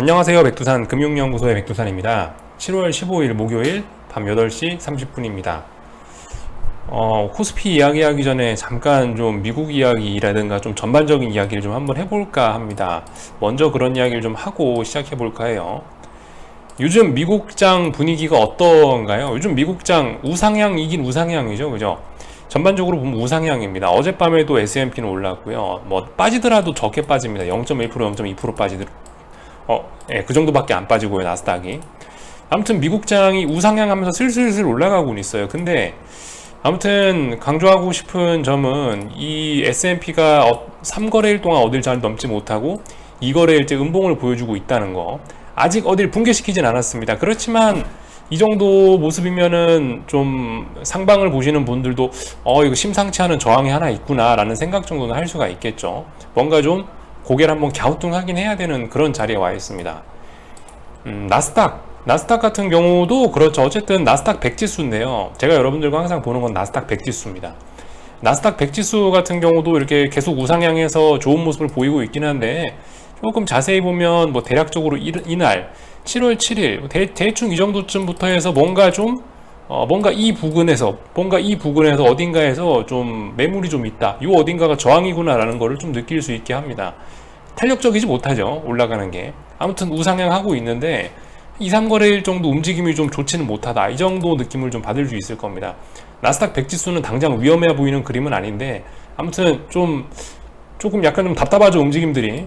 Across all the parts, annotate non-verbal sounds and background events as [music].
안녕하세요. 백두산 금융연구소의 백두산입니다. 7월 15일 목요일 밤 8시 30분입니다. 어, 코스피 이야기하기 전에 잠깐 좀 미국 이야기라든가 좀 전반적인 이야기를 좀 한번 해볼까 합니다. 먼저 그런 이야기를 좀 하고 시작해볼까 해요. 요즘 미국장 분위기가 어떤가요? 요즘 미국장 우상향이긴 우상향이죠. 그죠? 전반적으로 보면 우상향입니다. 어젯밤에도 S&P는 올랐고요. 뭐 빠지더라도 적게 빠집니다. 0.1% 0.2% 빠지더 어, 예, 그 정도밖에 안 빠지고요. 나스닥이. 아무튼 미국장이 우상향하면서 슬슬슬 올라가고 있어요. 근데 아무튼 강조하고 싶은 점은 이 S&P가 3거래일 동안 어딜 잘 넘지 못하고 2거래일 때 음봉을 보여주고 있다는 거. 아직 어딜 붕괴시키진 않았습니다. 그렇지만 이 정도 모습이면은 좀 상방을 보시는 분들도 어 이거 심상치 않은 저항이 하나 있구나라는 생각 정도는 할 수가 있겠죠. 뭔가 좀 고개를 한번 갸우뚱하긴 해야 되는 그런 자리에 와 있습니다. 음, 나스닥 나스닥 같은 경우도 그렇죠. 어쨌든 나스닥 100지수인데요. 제가 여러분들과 항상 보는 건 나스닥 100지수입니다. 나스닥 100지수 같은 경우도 이렇게 계속 우상향해서 좋은 모습을 보이고 있긴 한데 조금 자세히 보면 뭐 대략적으로 이, 이날 7월 7일 대, 대충 이 정도쯤부터 해서 뭔가 좀 어, 뭔가 이 부근에서 뭔가 이 부근에서 어딘가에서 좀 매물이 좀 있다. 이 어딘가가 저항이구나라는 거를 좀 느낄 수 있게 합니다. 탄력적이지 못하죠. 올라가는 게. 아무튼 우상향 하고 있는데 2, 3거래일 정도 움직임이 좀 좋지는 못하다. 이 정도 느낌을 좀 받을 수 있을 겁니다. 나스닥 100 지수는 당장 위험해 보이는 그림은 아닌데 아무튼 좀 조금 약간 좀 답답하죠 움직임들이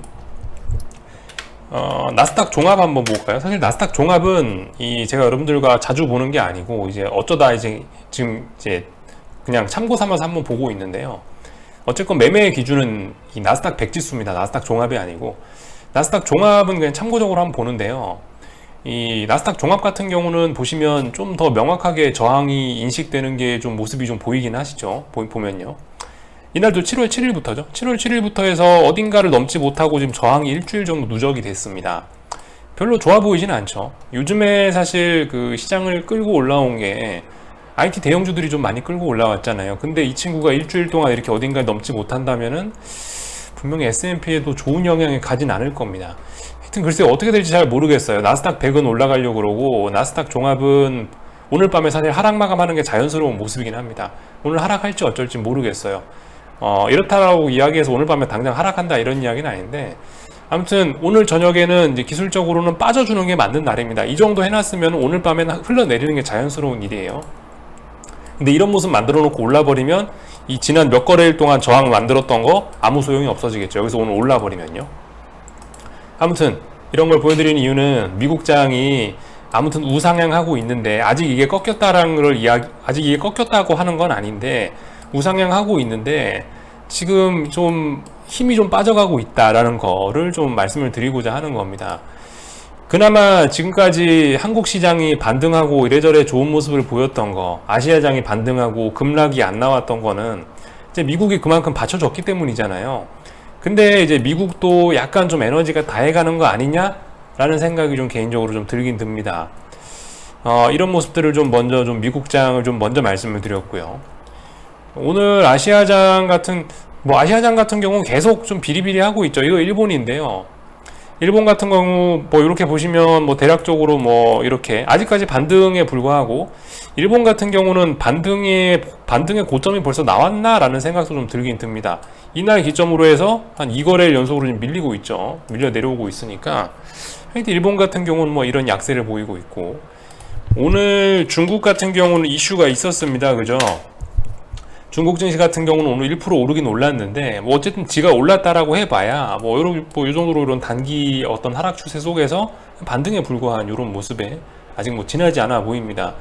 어, 나스닥 종합 한번 볼까요? 사실 나스닥 종합은 이 제가 여러분들과 자주 보는 게 아니고 이제 어쩌다 이제 지금 이제 그냥 참고 삼아서 한번 보고 있는데요. 어쨌건 매매의 기준은 이 나스닥 100 지수입니다. 나스닥 종합이 아니고 나스닥 종합은 그냥 참고적으로 한번 보는데요. 이 나스닥 종합 같은 경우는 보시면 좀 더 명확하게 저항이 인식되는 게 좀 모습이 좀 보이긴 하시죠. 보면요. 이날도 7월 7일부터죠. 7월 7일부터 해서 어딘가를 넘지 못하고 지금 저항이 일주일 정도 누적이 됐습니다. 별로 좋아 보이진 않죠. 요즘에 사실 그 시장을 끌고 올라온 게 IT 대형주들이 좀 많이 끌고 올라왔잖아요. 근데 이 친구가 일주일 동안 이렇게 어딘가에 넘지 못한다면은 분명히 S&P에도 좋은 영향을 가진 않을 겁니다. 하여튼 글쎄 어떻게 될지 잘 모르겠어요. 나스닥 100은 올라가려고 그러고 나스닥 종합은 오늘 밤에 사실 하락 마감하는 게 자연스러운 모습이긴 합니다. 오늘 하락할지 어쩔지 모르겠어요. 어, 이렇다라고 이야기해서 오늘 밤에 당장 하락한다 이런 이야기는 아닌데 아무튼 오늘 저녁에는 이제 기술적으로는 빠져주는 게 맞는 날입니다. 이 정도 해놨으면 오늘 밤에는 흘러내리는 게 자연스러운 일이에요. 근데 이런 모습 만들어 놓고 올라버리면 이 지난 몇 거래일 동안 저항 만들었던 거 아무 소용이 없어지겠죠. 여기서 오늘 올라버리면요. 아무튼 이런 걸 보여드리는 이유는 미국장이 아무튼 우상향하고 있는데 아직 이게 꺾였다라는 걸 이야기 아직 이게 꺾였다고 하는 건 아닌데 우상향하고 있는데 지금 좀 힘이 좀 빠져가고 있다라는 거를 좀 말씀을 드리고자 하는 겁니다. 그나마 지금까지 한국 시장이 반등하고 이래저래 좋은 모습을 보였던 거, 아시아장이 반등하고 급락이 안 나왔던 거는 이제 미국이 그만큼 받쳐줬기 때문이잖아요. 근데 이제 미국도 약간 좀 에너지가 다해가는 거 아니냐라는 생각이 좀 개인적으로 좀 들긴 듭니다. 어, 이런 모습들을 좀 먼저 좀 미국장을 좀 먼저 말씀을 드렸고요. 오늘 아시아장 같은 뭐 아시아장 같은 경우는 계속 좀 비리비리하고 있죠. 이거 일본인데요. 일본 같은 경우 뭐 이렇게 보시면 뭐 대략적으로 뭐 이렇게 아직까지 반등에 불과하고 일본 같은 경우는 반등의 반등의 고점이 벌써 나왔나라는 생각도 좀 들긴 듭니다. 이날 기점으로 해서 한 2거래일 연속으로 좀 밀리고 있죠. 밀려 내려오고 있으니까 하여튼 일본 같은 경우는 뭐 이런 약세를 보이고 있고 오늘 중국 같은 경우는 이슈가 있었습니다. 그죠? 중국 증시 같은 경우는 오늘 1% 오르긴 올랐는데 뭐 어쨌든 지가 올랐다라고 해봐야 뭐 이런 뭐이 정도로 이런 단기 어떤 하락 추세 속에서 반등에 불과한 이런 모습에 아직 뭐 지나지 않아 보입니다.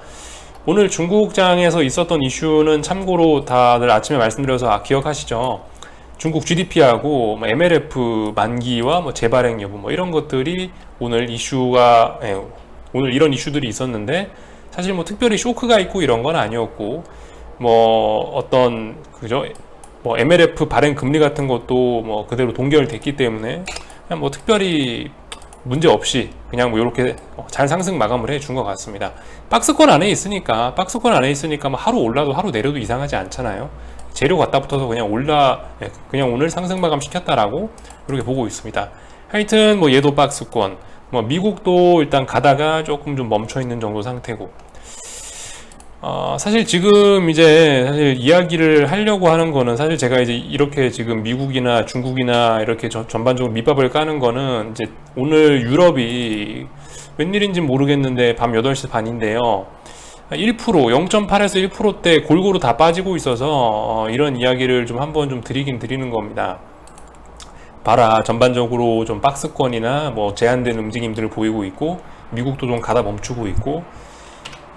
오늘 중국장에서 있었던 이슈는 참고로 다들 아침에 말씀드려서 아, 기억하시죠? 중국 GDP하고 뭐 MLF 만기와 뭐 재발행 여부 뭐 이런 것들이 오늘 이슈가 예, 오늘 이런 이슈들이 있었는데 사실 뭐 특별히 쇼크가 있고 이런 건 아니었고 뭐 어떤 그죠 뭐 MLF 발행 금리 같은 것도 뭐 그대로 동결됐기 때문에 그냥 뭐 특별히 문제 없이 그냥 뭐 이렇게 잘 상승 마감을 해 준 것 같습니다. 박스권 안에 있으니까 박스권 안에 있으니까 뭐 하루 올라도 하루 내려도 이상하지 않잖아요. 재료 갖다 붙어서 그냥 올라 예, 그냥 오늘 상승 마감 시켰다라고 이렇게 보고 있습니다. 하여튼 뭐 얘도 박스권 뭐 미국도 일단 가다가 조금 좀 멈춰 있는 정도 상태고 어, 사실 지금 이제 사실 이야기를 하려고 하는 거는 사실 제가 이제 이렇게 지금 미국이나 중국이나 이렇게 저- 전반적으로 밑밥을 까는 거는 이제 오늘 유럽이 웬일인지 모르겠는데 밤 8시 반인데요. 1% 0.8에서 1%대 골고루 다 빠지고 있어서 어, 이런 이야기를 좀 한번 좀 드리긴 드리는 겁니다. 봐라 전반적으로 좀 박스권이나 뭐 제한된 움직임들을 보이고 있고 미국도 좀 가다 멈추고 있고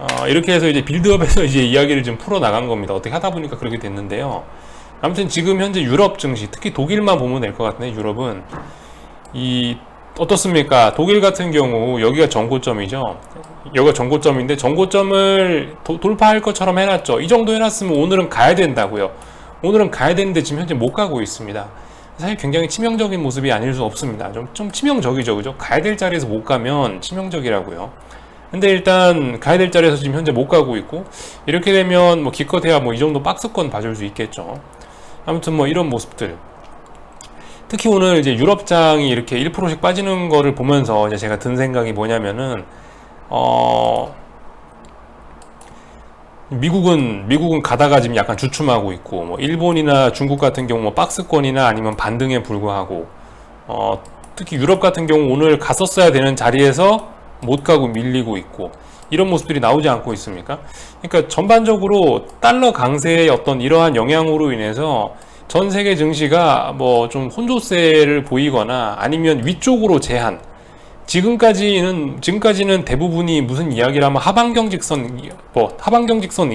어, 이렇게 해서 이제 빌드업에서 [laughs] 이제 이야기를 좀 풀어 나간 겁니다. 어떻게 하다 보니까 그렇게 됐는데요. 아무튼 지금 현재 유럽 증시, 특히 독일만 보면 될 것 같네. 유럽은 이 어떻습니까? 독일 같은 경우 여기가 정고점이죠. 여기가 정고점인데 정고점을 도- 돌파할 것처럼 해놨죠. 이 정도 해놨으면 오늘은 가야 된다고요. 오늘은 가야 되는데 지금 현재 못 가고 있습니다. 사실 굉장히 치명적인 모습이 아닐 수 없습니다. 좀, 좀 치명적이죠. 그죠? 가야 될 자리에서 못 가면 치명적이라고요. 근데 일단 가야 될 자리에서 지금 현재 못 가고 있고 이렇게 되면 뭐 기껏해야 뭐 이 정도 박스권 봐줄 수 있겠죠. 아무튼 뭐 이런 모습들. 특히 오늘 이제 유럽장이 이렇게 1%씩 빠지는 거를 보면서 이제 제가 든 생각이 뭐냐면은 어 미국은 미국은 가다가 지금 약간 주춤하고 있고 뭐 일본이나 중국 같은 경우 뭐 박스권이나 아니면 반등에 불과하고 어 특히 유럽 같은 경우 오늘 갔었어야 되는 자리에서 못 가고 밀리고 있고 이런 모습들이 나오지 않고 있습니까? 그러니까 전반적으로 달러 강세의 어떤 이러한 영향으로 인해서 전 세계 증시가 뭐 좀 혼조세를 보이거나 아니면 위쪽으로 제한 지금까지는 지금까지는 대부분이 무슨 이야기를 하면 하방경직선 뭐 하방경직선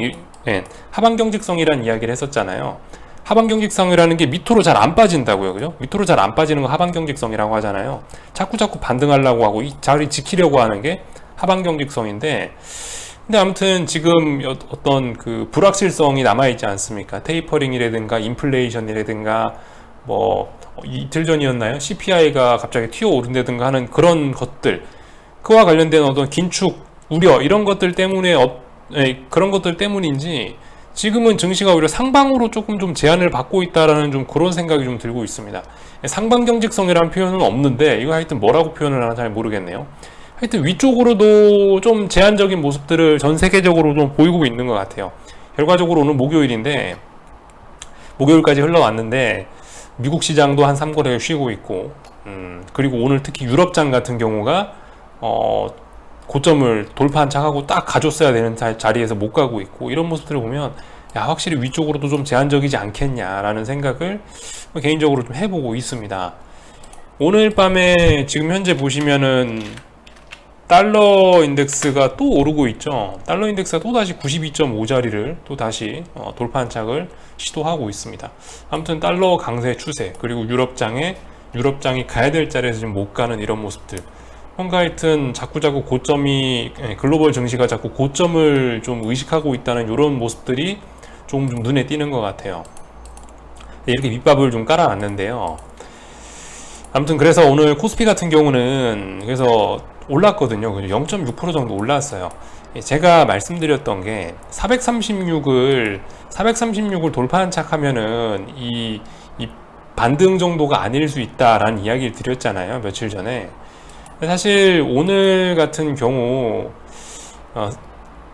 예, 하방경직성이라는 이야기를 했었잖아요. 하방경직성이라는 게 밑으로 잘 안 빠진다고요, 그죠? 밑으로 잘 안 빠지는 거 하방경직성이라고 하잖아요. 자꾸 자꾸 반등하려고 하고 이 자리 지키려고 하는 게 하방경직성인데, 근데 아무튼 지금 여- 어떤 그 불확실성이 남아 있지 않습니까? 테이퍼링이라든가 인플레이션이라든가 뭐 이틀 전이었나요? CPI가 갑자기 튀어 오른다든가 하는 그런 것들, 그와 관련된 어떤 긴축 우려 이런 것들 때문에 어, 예, 그런 것들 때문인지 지금은 증시가 오히려 상방으로 조금 좀 제한을 받고 있다라는 좀 그런 생각이 좀 들고 있습니다. 상방 경직성이라는 표현은 없는데 이거 하여튼 뭐라고 표현을 하나 잘 모르겠네요. 하여튼 위쪽으로도 좀 제한적인 모습들을 전 세계적으로 좀 보이고 있는 것 같아요. 결과적으로 오늘 목요일인데 목요일까지 흘러왔는데 미국 시장도 한 3거래일 쉬고 있고 음, 그리고 오늘 특히 유럽장 같은 경우가 어, 고점을 돌파한 척하고 딱 가줬어야 되는 자, 자리에서 못 가고 있고 이런 모습들을 보면 야 확실히 위쪽으로도 좀 제한적이지 않겠냐라는 생각을 개인적으로 좀 해보고 있습니다. 오늘 밤에 지금 현재 보시면은 달러 인덱스가 또 오르고 있죠. 달러 인덱스가 또 다시 92.5 자리를 또 다시 어, 돌파한 착을 시도하고 있습니다. 아무튼 달러 강세 추세 그리고 유럽장에 유럽장이 가야 될 자리에서 지금 못 가는 이런 모습들. 뭔가 하여튼 자꾸 자꾸 고점이 예, 글로벌 증시가 자꾸 고점을 좀 의식하고 있다는 이런 모습들이 조금 좀 눈에 띄는 것 같아요. 이렇게 밑밥을 좀 깔아놨는데요. 아무튼 그래서 오늘 코스피 같은 경우는 그래서 올랐거든요. 0.6% 정도 올랐어요. 예, 제가 말씀드렸던 게 436을 436을 돌파한 착하면은 이, 이 반등 정도가 아닐 수 있다라는 이야기를 드렸잖아요. 며칠 전에. 사실 오늘 같은 경우 어,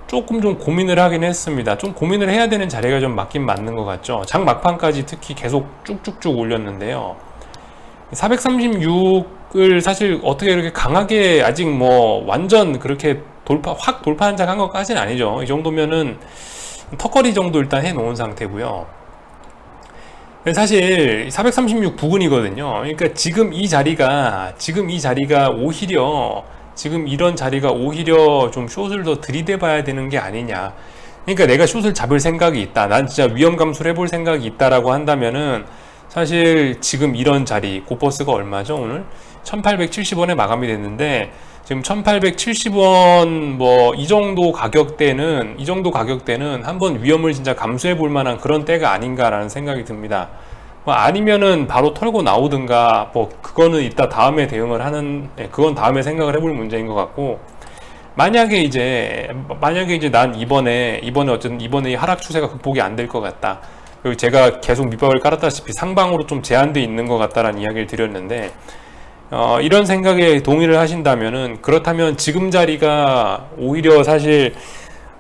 조금 좀 고민을 하긴 했습니다. 좀 고민을 해야 되는 자리가 좀 맞긴 맞는 것 같죠. 장 막판까지 특히 계속 쭉쭉쭉 올렸는데요. 436을 사실 어떻게 이렇게 강하게 아직 뭐 완전 그렇게 돌파 확 돌파 한 장한 것까지는 아니죠. 이 정도면은 턱걸이 정도 일단 해 놓은 상태고요. 사실 436 부근이거든요. 그러니까 지금 이 자리가 지금 이 자리가 오히려 지금 이런 자리가 오히려 좀 숏을 더 들이대 봐야 되는 게 아니냐. 그러니까 내가 숏을 잡을 생각이 있다. 난 진짜 위험 감수를 해볼 생각이 있다라고 한다면은 사실 지금 이런 자리 고퍼스가 얼마죠 오늘? 1870원에 마감이 됐는데 지금 1870원 뭐 이 정도 가격대는 이 정도 가격대는 한번 위험을 진짜 감수해 볼 만한 그런 때가 아닌가라는 생각이 듭니다. 뭐 아니면은 바로 털고 나오든가 뭐 그거는 이따 다음에 대응을 하는 예, 그건 다음에 생각을 해볼 문제인 것 같고 만약에 이제 만약에 이제 난 이번에 이번에 어쨌든 이번에 이 하락 추세가 극복이 안 될 것 같다. 그리고 제가 계속 밑밥을 깔았다시피 상방으로 좀 제한돼 있는 것 같다라는 이야기를 드렸는데 어, 이런 생각에 동의를 하신다면은 그렇다면 지금 자리가 오히려 사실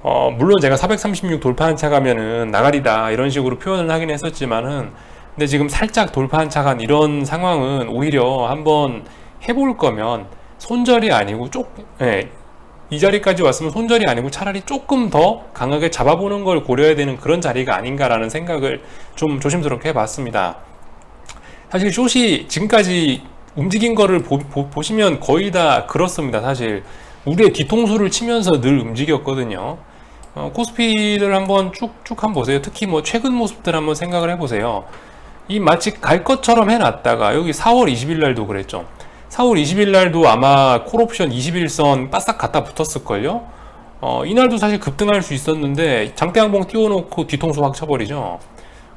어, 물론 제가 436 돌파한 차 가면은 나가리다 이런 식으로 표현을 하긴 했었지만은 근데 지금 살짝 돌파한 차 간 이런 상황은 오히려 한번 해볼 거면 손절이 아니고 쪽, 예, 이 자리까지 왔으면 손절이 아니고 차라리 조금 더 강하게 잡아보는 걸 고려해야 되는 그런 자리가 아닌가라는 생각을 좀 조심스럽게 해봤습니다. 사실 숏이 지금까지 움직인 거를 보, 시면 거의 다 그렇습니다. 사실 우리의 뒤통수를 치면서 늘 움직였거든요. 어, 코스피를 한번 쭉쭉 한번 보세요. 특히 뭐 최근 모습들 한번 생각을 해보세요. 이 마치 갈 것처럼 해놨다가 여기 4월 20일 날도 그랬죠. 4월 20일 날도 아마 콜옵션 21선 바싹 갖다 붙었을걸요? 어, 이날도 사실 급등할 수 있었는데 장대 항봉 띄워놓고 뒤통수 확 쳐버리죠.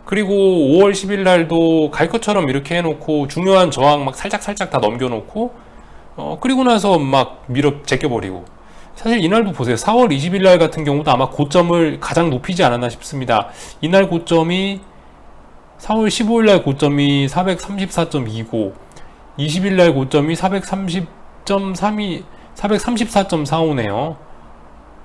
그리고 5월 10일 날도 갈 것처럼 이렇게 해놓고 중요한 저항 막 살짝살짝 다 넘겨놓고 어, 그리고 나서 막 밀어 제껴버리고 사실 이날도 보세요. 4월 20일 날 같은 경우도 아마 고점을 가장 높이지 않았나 싶습니다. 이날 고점이 4월 15일 날 고점이 434.29, 20일 날 고점이 430.32, 434.45네요.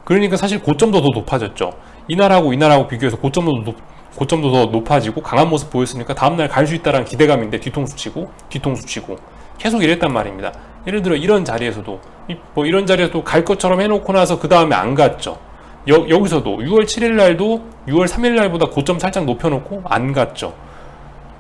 그러니까 사실 고점도 더 높아졌죠. 이날하고 이날하고 비교해서 고점도 높, 고점도 더 높아지고 강한 모습 보였으니까 다음날 갈 수 있다는 기대감인데 뒤통수 치고 뒤통수 치고 계속 이랬단 말입니다. 예를 들어 이런 자리에서도 이- 뭐 이런 자리에서도 갈 것처럼 해놓고 나서 그 다음에 안 갔죠. 여, 여기서도 6월 7일 날도 6월 3일 날보다 고점 살짝 높여놓고 안 갔죠.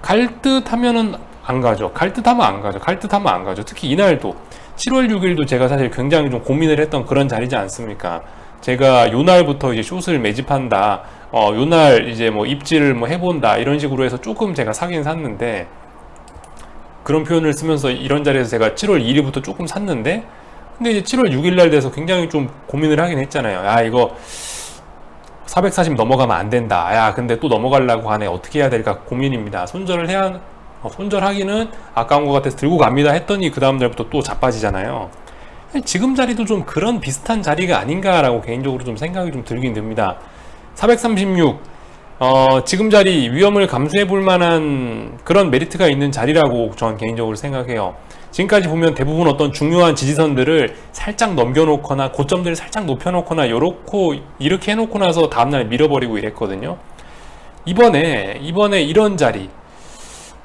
갈 듯 하면은 안 가죠. 갈 듯 하면 안 가죠. 갈 듯 하면 안 가죠. 특히 이날도 7월 6일도 제가 사실 굉장히 좀 고민을 했던 그런 자리지 않습니까? 제가 요날부터 이제 숏을 매집한다. 어, 요날 이제 뭐 입지를 뭐 해본다. 이런 식으로 해서 조금 제가 사긴 샀는데 그런 표현을 쓰면서 이런 자리에서 제가 7월 2일부터 조금 샀는데 근데 이제 7월 6일 날 돼서 굉장히 좀 고민을 하긴 했잖아요. 야, 이거 440 넘어가면 안 된다. 야, 근데 또 넘어가려고 하네. 어떻게 해야 될까 고민입니다. 손절을 해야 어, 손절하기는 아까운 것 같아서 들고 갑니다 했더니 그 다음 날부터 또 자빠지잖아요. 지금 자리도 좀 그런 비슷한 자리가 아닌가라고 개인적으로 좀 생각이 좀 들긴 듭니다. 436 어, 지금 자리 위험을 감수해 볼 만한 그런 메리트가 있는 자리라고 저는 개인적으로 생각해요. 지금까지 보면 대부분 어떤 중요한 지지선들을 살짝 넘겨놓거나 고점들을 살짝 높여놓거나 요렇고 이렇게 해놓고 나서 다음날 밀어버리고 이랬거든요. 이번에 이번에 이런 자리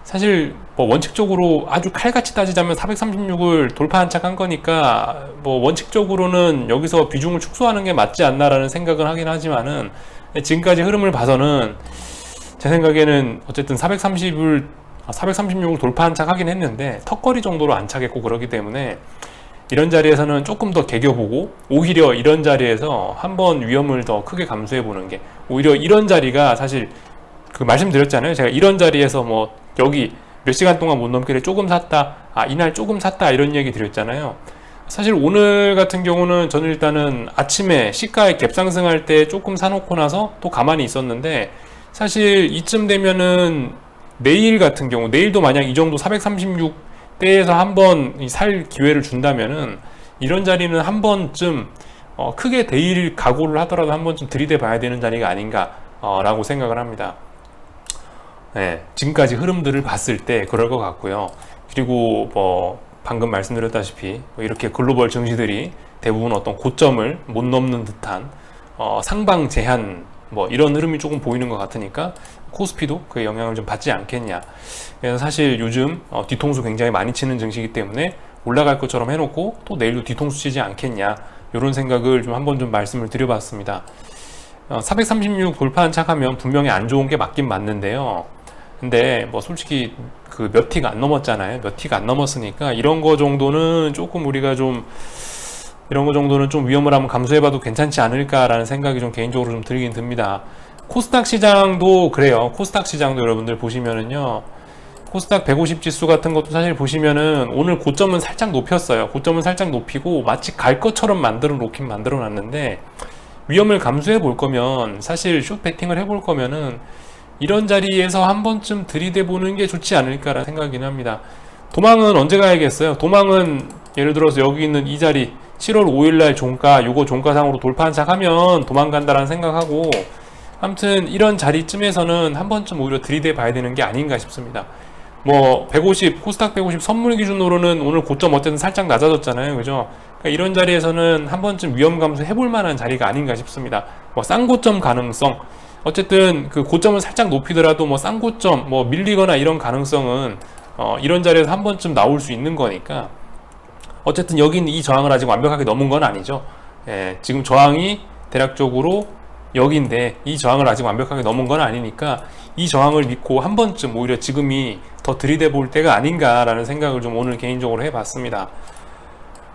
사실 뭐 원칙적으로 아주 칼같이 따지자면 436을 돌파한 척한 거니까 뭐 원칙적으로는 여기서 비중을 축소하는 게 맞지 않나라는 생각을 하긴 하지만은 지금까지 흐름을 봐서는 제 생각에는 어쨌든 430을 436을 돌파한 척 하긴 했는데 턱걸이 정도로 안 차겠고 그러기 때문에 이런 자리에서는 조금 더 개겨보고 오히려 이런 자리에서 한번 위험을 더 크게 감수해 보는 게 오히려 이런 자리가 사실 그 말씀드렸잖아요. 제가 이런 자리에서 뭐 여기 몇 시간 동안 못 넘기를 조금 샀다. 아, 이날 조금 샀다. 이런 얘기 드렸잖아요. 사실 오늘 같은 경우는 저는 일단은 아침에 시가에 갭 상승할 때 조금 사놓고 나서 또 가만히 있었는데 사실 이쯤 되면은 내일 같은 경우 내일도 만약 이 정도 436대에서 한번 살 기회를 준다면은 이런 자리는 한 번쯤 어, 크게 대일 각오를 하더라도 한 번쯤 들이대 봐야 되는 자리가 아닌가라고 생각을 합니다. 네, 지금까지 흐름들을 봤을 때 그럴 것 같고요. 그리고 뭐 방금 말씀드렸다시피 뭐 이렇게 글로벌 증시들이 대부분 어떤 고점을 못 넘는 듯한 어, 상방 제한 뭐 이런 흐름이 조금 보이는 것 같으니까 코스피도 그 영향을 좀 받지 않겠냐. 그래서 사실 요즘 어, 뒤통수 굉장히 많이 치는 증시이기 때문에 올라갈 것처럼 해놓고 또 내일도 뒤통수 치지 않겠냐. 이런 생각을 좀 한번 좀 말씀을 드려봤습니다. 어, 436 돌파 한 착하면 분명히 안 좋은 게 맞긴 맞는데요. 근데 뭐 솔직히 그 몇 티가 안 넘었잖아요. 몇 티가 안 넘었으니까 이런 거 정도는 조금 우리가 좀 이런 거 정도는 좀 위험을 한번 감수해봐도 괜찮지 않을까라는 생각이 좀 개인적으로 좀 들긴 듭니다. 코스닥 시장도 그래요. 코스닥 시장도 여러분들 보시면은요. 코스닥 150 지수 같은 것도 사실 보시면은 오늘 고점은 살짝 높였어요. 고점은 살짝 높이고 마치 갈 것처럼 만들어 놓긴 만들어 놨는데 위험을 감수해 볼 거면 사실 숏 배팅을 해볼 거면은 이런 자리에서 한 번쯤 들이대 보는 게 좋지 않을까라는 생각이긴 합니다. 도망은 언제 가야겠어요? 도망은 예를 들어서 여기 있는 이 자리 7월 5일날 종가 요거 종가상으로 돌파한 척 하면 도망간다라는 생각하고 아무튼 이런 자리쯤에서는 한 번쯤 오히려 들이대 봐야 되는 게 아닌가 싶습니다. 뭐 150, 코스닥 150 선물 기준으로는 오늘 고점 어쨌든 살짝 낮아졌잖아요. 그죠? 그러니까 이런 자리에서는 한 번쯤 위험 감소 해볼 만한 자리가 아닌가 싶습니다. 뭐 쌍고점 가능성, 어쨌든 그 고점을 살짝 높이더라도 뭐 쌍고점, 뭐 밀리거나 이런 가능성은 어 이런 자리에서 한 번쯤 나올 수 있는 거니까 어쨌든 여기는 이 저항을 아직 완벽하게 넘은 건 아니죠. 예, 지금 저항이 대략적으로 여기인데 이 저항을 아직 완벽하게 넘은 건 아니니까 이 저항을 믿고 한 번쯤 오히려 지금이 더 들이대 볼 때가 아닌가라는 생각을 좀 오늘 개인적으로 해봤습니다.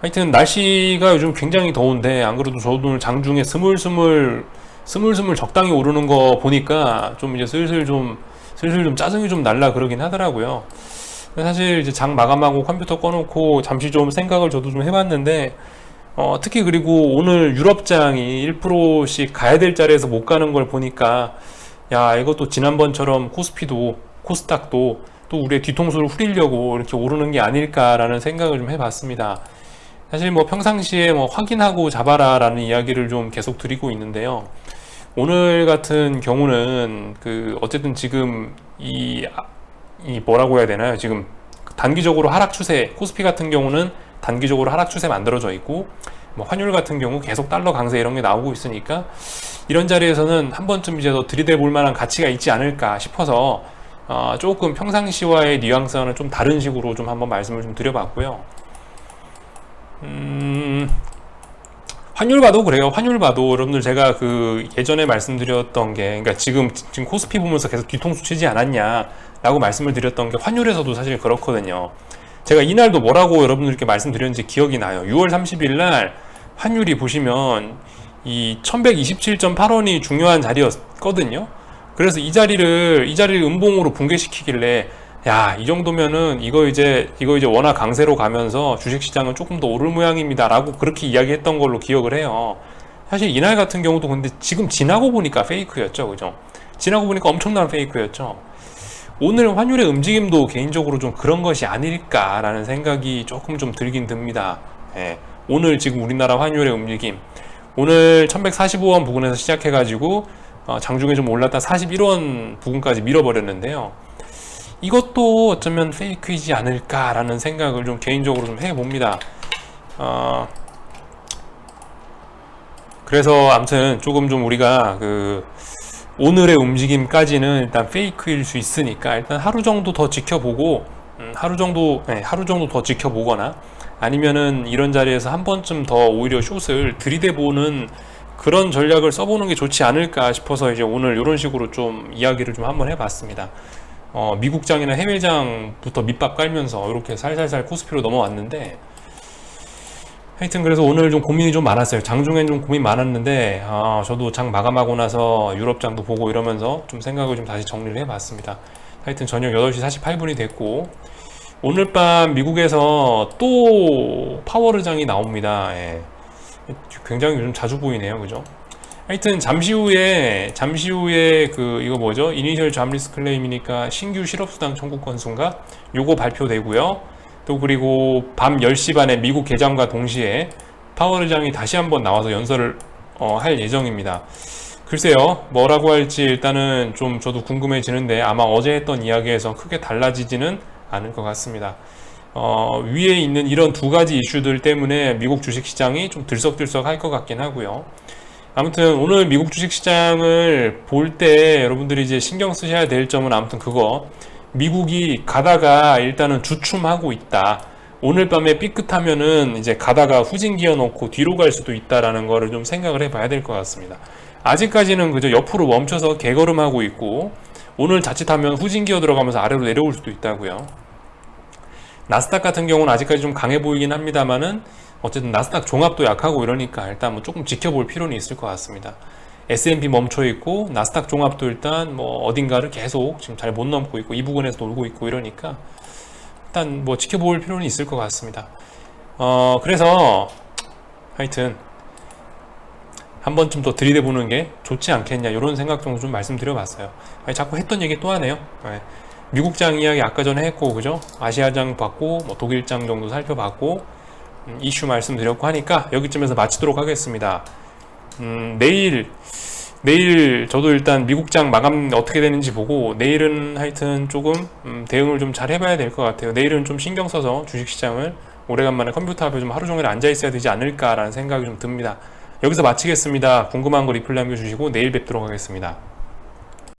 하여튼 날씨가 요즘 굉장히 더운데 안 그래도 저도 오늘 장중에 스물스물 스물스물 적당히 오르는 거 보니까 좀 이제 슬슬 좀 슬슬 좀 짜증이 좀 날라 그러긴 하더라고요. 사실 이제 장 마감하고 컴퓨터 꺼놓고 잠시 좀 생각을 저도 좀 해봤는데 어, 특히 그리고 오늘 유럽장이 1%씩 가야 될 자리에서 못 가는 걸 보니까 야 이것도 지난번처럼 코스피도 코스닥도 또 우리의 뒤통수를 후리려고 이렇게 오르는 게 아닐까라는 생각을 좀 해봤습니다. 사실 뭐 평상시에 뭐 확인하고 잡아라라는 이야기를 좀 계속 드리고 있는데요. 오늘 같은 경우는 그 어쨌든 지금 이, 이 뭐라고 해야 되나요? 지금 단기적으로 하락 추세, 코스피 같은 경우는 단기적으로 하락 추세 만들어져 있고 뭐 환율 같은 경우 계속 달러 강세 이런 게 나오고 있으니까 이런 자리에서는 한 번쯤 이제 더 들이대 볼 만한 가치가 있지 않을까 싶어서 어, 조금 평상시와의 뉘앙스와는 좀 다른 식으로 좀 한번 말씀을 좀 드려봤고요. 음, 환율 봐도 그래요. 환율 봐도 여러분들 제가 그 예전에 말씀드렸던 게, 그러니까 지금 지금 코스피 보면서 계속 뒤통수 치지 않았냐라고 말씀을 드렸던 게 환율에서도 사실 그렇거든요. 제가 이날도 뭐라고 여러분들께 말씀드렸는지 기억이 나요. 6월 30일 날 환율이 보시면 이 1127.8원이 중요한 자리였거든요. 그래서 이 자리를 이 자리를 음봉으로 붕괴시키길래 야, 이 정도면은 이거 이제 이거 이제 워낙 강세로 가면서 주식 시장은 조금 더 오를 모양입니다라고 그렇게 이야기했던 걸로 기억을 해요. 사실 이날 같은 경우도 근데 지금 지나고 보니까 페이크였죠. 그죠? 지나고 보니까 엄청난 페이크였죠. 오늘 환율의 움직임도 개인적으로 좀 그런 것이 아닐까라는 생각이 조금 좀 들긴 듭니다. 예. 오늘 지금 우리나라 환율의 움직임. 오늘 1145원 부근에서 시작해가지고 어, 장중에 좀 올랐다 41원 부근까지 밀어버렸는데요. 이것도 어쩌면 페이크이지 않을까라는 생각을 좀 개인적으로 좀 해봅니다. 어, 그래서 아무튼 조금 좀 우리가 그 오늘의 움직임까지는 일단 페이크일 수 있으니까 일단 하루 정도 더 지켜보고 음, 하루 정도 네, 하루 정도 더 지켜보거나 아니면은 이런 자리에서 한 번쯤 더 오히려 숏을 들이대보는 그런 전략을 써보는 게 좋지 않을까 싶어서 이제 오늘 이런 식으로 좀 이야기를 좀 한번 해봤습니다. 어, 미국장이나 해외장부터 밑밥 깔면서 이렇게 살살살 코스피로 넘어왔는데 하여튼 그래서 오늘 좀 고민이 좀 많았어요. 장중엔 좀 고민 많았는데 아, 저도 장 마감하고 나서 유럽장도 보고 이러면서 좀 생각을 좀 다시 정리를 해봤습니다. 하여튼 저녁 8시 48분이 됐고 오늘 밤 미국에서 또 파워르장이 나옵니다. 예. 굉장히 요즘 자주 보이네요. 그죠? 하여튼 잠시 후에 잠시 후에 그 이거 뭐죠? 이니셜 잠리스 클레임이니까 신규 실업수당 청구 건수인가? 요거 발표되고요. 또 그리고 밤 10시 반에 미국 개장과 동시에 파월 의장이 다시 한번 나와서 연설을 어, 할 예정입니다. 글쎄요, 뭐라고 할지 일단은 좀 저도 궁금해지는데 아마 어제 했던 이야기에서 크게 달라지지는 않을 것 같습니다. 어, 위에 있는 이런 두 가지 이슈들 때문에 미국 주식시장이 좀 들썩들썩 할 것 같긴 하고요. 아무튼 오늘 미국 주식시장을 볼 때 여러분들이 이제 신경 쓰셔야 될 점은 아무튼 그거 미국이 가다가 일단은 주춤하고 있다. 오늘 밤에 삐끗하면은 이제 가다가 후진 기어 놓고 뒤로 갈 수도 있다라는 거를 좀 생각을 해봐야 될 것 같습니다. 아직까지는 그저 옆으로 멈춰서 개걸음하고 있고 오늘 자칫하면 후진 기어 들어가면서 아래로 내려올 수도 있다고요. 나스닥 같은 경우는 아직까지 좀 강해 보이긴 합니다만은 어쨌든 나스닥 종합도 약하고 이러니까 일단 뭐 조금 지켜볼 필요는 있을 것 같습니다. S&P 멈춰 있고 나스닥 종합도 일단 뭐 어딘가를 계속 지금 잘 못 넘고 있고 이 부분에서 놀고 있고 이러니까 일단 뭐 지켜볼 필요는 있을 것 같습니다. 어 그래서 하여튼 한 번쯤 더 들이대보는 게 좋지 않겠냐 이런 생각 정도 좀 말씀드려봤어요. 아니, 자꾸 했던 얘기 또 하네요. 네. 미국장 이야기 아까 전에 했고 그죠? 아시아장 봤고 뭐 독일장 정도 살펴봤고 음, 이슈 말씀드렸고 하니까 여기쯤에서 마치도록 하겠습니다. 음, 내일 내일 저도 일단 미국장 마감 어떻게 되는지 보고 내일은 하여튼 조금 음, 대응을 좀 잘 해봐야 될 것 같아요. 내일은 좀 신경 써서 주식시장을 오래간만에 컴퓨터 앞에 좀 하루 종일 앉아 있어야 되지 않을까라는 생각이 좀 듭니다. 여기서 마치겠습니다. 궁금한 거 리플 남겨주시고 내일 뵙도록 하겠습니다.